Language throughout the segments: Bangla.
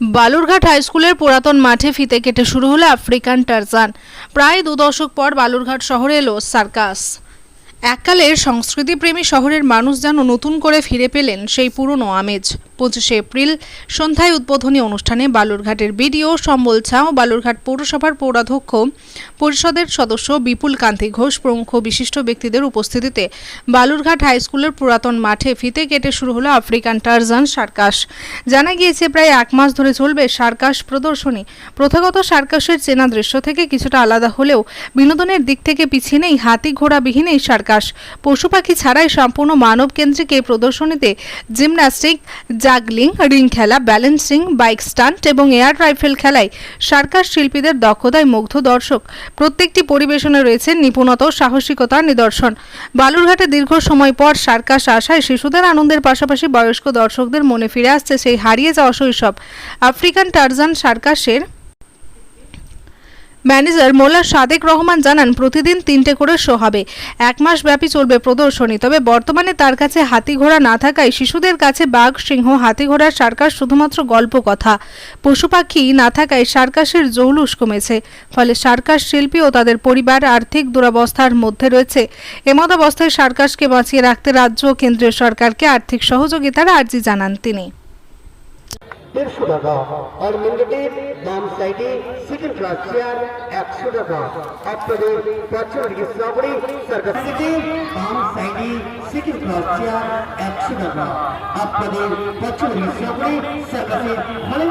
বালুরঘাট হাই স্কুলের পুরাতন মাঠে ফিতে কেটে শুরু হলো আফ্রিকান টার্জান। প্রায় দু দশক পর বালুরঘাট শহরে এলো সার্কাস। এককালের সংস্কৃতিপ্রেমী শহরের মানুষ যেন নতুন করে ফিরে পেলেন সেই পুরনো আমেজ। পঁচিশে এপ্রিল সন্ধ্যায় উদ্বোধনী অনুষ্ঠানে বালুরঘাটের বিডিও সম্বল ঝা ও বালুরঘাট পৌরসভার পৌরাধ্যক্ষ পরিষদের সদস্য বিপুল কান্তি ঘোষ প্রমুখ বিশিষ্ট ব্যক্তিদের উপস্থিতিতে বালুরঘাট হাই স্কুলের পুরাতন মাঠে ফিতে কেটে শুরু হলো আফ্রিকান টারজান সার্কাস। জানা গিয়েছে, প্রায় এক মাস ধরে চলবে সার্কাস প্রদর্শনী। প্রথাগত সার্কাসের চেনা দৃশ্য থেকে কিছুটা আলাদা হলেও বিনোদনের দিক থেকে পিছিয়ে নেই হাতি ঘোড়াবিহীন এই সার্কাস। পশু পাখি ছাড়াই সম্পূর্ণ মানব কেন্দ্রিক এই প্রদর্শনীতে জিমন্যাস্টিক জাগলিং রিং খেলা ব্যালেন্সিং বাইক স্টান্ট এবং এয়ার রাইফেল খেলায় সার্কাস শিল্পীদের দক্ষতায় মুগ্ধ দর্শক। প্রত্যেকটি পরিবেশনে রয়েছে নিপুণত ও সাহসিকতার নিদর্শন। বালুরঘাটে দীর্ঘ সময় পর সার্কাস আসায় শিশুদের আনন্দের পাশাপাশি বয়স্ক দর্শকদের মনে ফিরে আসছে সেই হারিয়ে যাওয়া শৈশব। আফ্রিকান টার্জান সার্কাসের ম্যানেজার মোল্লা সাদেক রহমান জানান, প্রতিদিন তিনটে করে শো হবে। এক মাস ব্যাপী চলবে প্রদর্শনী। তবে বর্তমানে তার কাছে হাতি ঘোড়া না থাকায় শিশুদের কাছে বাঘ, সিংহ হাতি ঘোড়ার সার্কাস শুধুমাত্র গল্প কথা। পশু পাখি না থাকায় সার্কাসের জৌলুস কমেছে। ফলে সার্কাস শিল্পী ও তাদের পরিবার আর্থিক দুরবস্থার মধ্যে রয়েছে। এমত অবস্থায় সার্কাসকে বাঁচিয়ে রাখতে রাজ্য ও কেন্দ্রীয় সরকারকে আর্থিক সহযোগিতার আর্জি জানান তিনি। দেড়শো টাকা। আর মিনিটের বাম সাইডে সেকেন্ড ক্লাস চেয়ার একশো টাকা। আপনাদের পশ্চিম সাবরি সার্কাস সিটি বাম সাইডে সেকেন্ড ক্লাস চেয়ার একশো টাকা। আপনাদের পশ্চিম সাবরি সার্কাসের হলে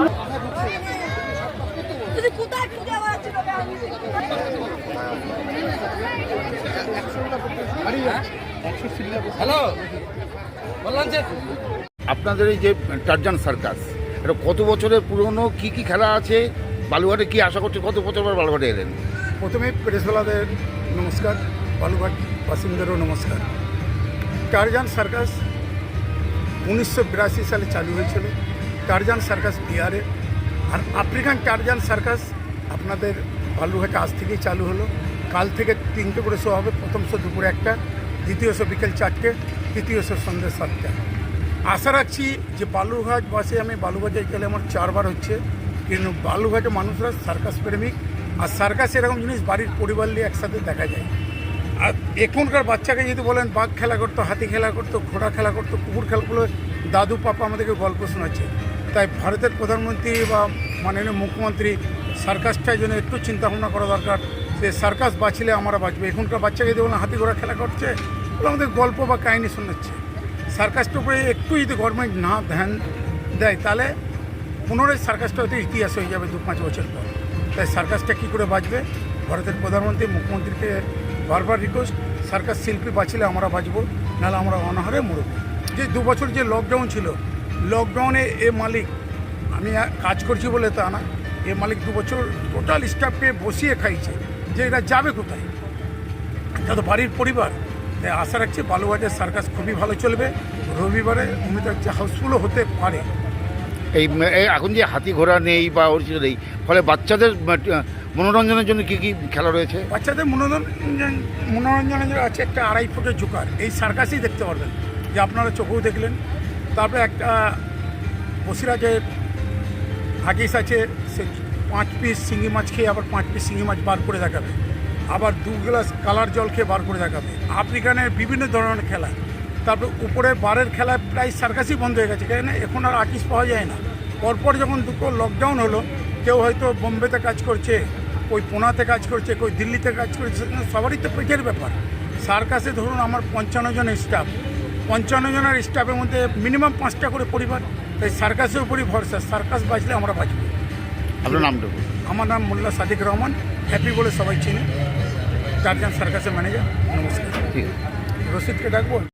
হ্যালো বললাম যে আপনাদের এই যে টারজান সার্কাস এটা কত বছরের পুরনো? কি কি খেলা আছে? বালুঘাটে কি আশা করছে কত বছর পর বালুঘাটে এলেন? প্রথমে প্রেসওয়ালাদের নমস্কার, বালুঘাট বাসিন্দারও নমস্কার। টারজান সার্কাস উনিশশো বিরাশি সালে চালু হয়েছিল। টারজান সার্কাস বিহারে। আর আফ্রিকান টারজান সার্কাস আপনাদের বালুঘাটে আজ থেকেই চালু হলো। কাল থেকে তিনটে করে শো হবে। প্রথম শো দুপুরে একটা, দ্বিতীয় শো বিকেল চারটে, তৃতীয় শো সন্ধ্যে সাতটা। আশা রাখছি যে বালুরঘাট বাসে আমি বালুঘাটে গেলে আমার চারবার হচ্ছে। কিন্তু বালুঘাটে মানুষরা সার্কাস প্রেমিক আর সার্কাস এরকম জিনিস বাড়ির পরিবার নিয়ে একসাথে দেখা যায়। আর এখনকার বাচ্চাকে যদি বলেন, বাঘ খেলা করতো, হাতি খেলা করতো, ঘোড়া খেলা করতো, কুকুর খেলাগুলো দাদু, পাপা আমাদেরকে গল্প শোনাচ্ছে। তাই ভারতের প্রধানমন্ত্রী বা মাননীয় মুখ্যমন্ত্রী সার্কাসটার জন্য একটু চিন্তা ভাবনা করা দরকার। যে সার্কাস বাঁচলে আমরা বাঁচবে। এখনকার বাচ্চাকে যদি বলেন, হাতি, ঘোড়া খেলা করছে ওগুলো আমাদের গল্প বা কাহিনী শোনাচ্ছে। সার্কাসটার উপরে একটু যদি গভর্নমেন্ট না ধ্যান দেয়, তাহলে পুনরায় সার্কাসটা হয়তো ইতিহাস হয়ে যাবে দু পাঁচ বছর পর। তাই সার্কাসটা কী করে বাঁচবে? ভারতের প্রধানমন্ত্রী, মুখ্যমন্ত্রীকে বারবার রিকোয়েস্ট সার্কাস শিল্পী বাঁচলে আমরা বাঁচব, নাহলে আমরা অনাহারে মরব। যে দু বছর যে লকডাউন ছিল লকডাউনে এ মালিক, আমি কাজ করছি বলে তা না, এ মালিক দু বছর টোটাল স্টাফকে বসিয়ে খাইছে যে এরা যাবে কোথায়? এটা তো বাড়ির পরিবার। তাই আশা রাখছি বালুঘাটের সার্কাস খুবই ভালো চলবে। রবিবারে অমিত হচ্ছে হাউসফুলও হতে পারে। এই এই এখন যে হাতি ঘোড়া নেই বা ওর কিছু নেই ফলে বাচ্চাদের মনোরঞ্জনের জন্য কি কি খেলা রয়েছে? বাচ্চাদের মনোরঞ্জন মনোরঞ্জনের জন্য আছে একটা আড়াই ফুটের জোকার। এই সার্কাসই দেখতে পারবেন যে আপনারা চোখেও দেখলেন। তারপরে একটা বসিরাজের হাগিস আছে সে পাঁচ পিস শিঙি মাছ খেয়ে আবার পাঁচ পিস শিঙি মাছ বার করে দেখাবে। আবার দু গ্লাস কালার জল খেয়ে বার করে দেখাবে। আফ্রিকানের বিভিন্ন ধরনের খেলা। তারপরে উপরে বারের খেলা প্রায় সার্কাসই বন্ধ হয়ে গেছে। কেন এখন আর আর্টিস্ট পাওয়া যায় না। পরপর যখন দুটো লকডাউন হলো কেউ হয়তো বোম্বেতে কাজ করছে কই পুনাতে কাজ করছে কই দিল্লিতে কাজ করছে সবারই তো পেটের ব্যাপার। সার্কাসে ধরুন আমার পঞ্চান্ন জনের স্টাফ পঞ্চান্ন জনের স্টাফের মধ্যে মিনিমাম পাঁচটা করে পরিবার। তাই সার্কাসের উপরই ভরসা। সার্কাস বাঁচলে আমরা বাঁচব। আপনার নামটুকু আমার নাম মোল্লা সাদিক রহমান। হ্যাপি বলে সবাই চিনি। চারজন সার্কাসের ম্যানেজার নমস্কার ঠিক আছে রশিদকে ডাকবো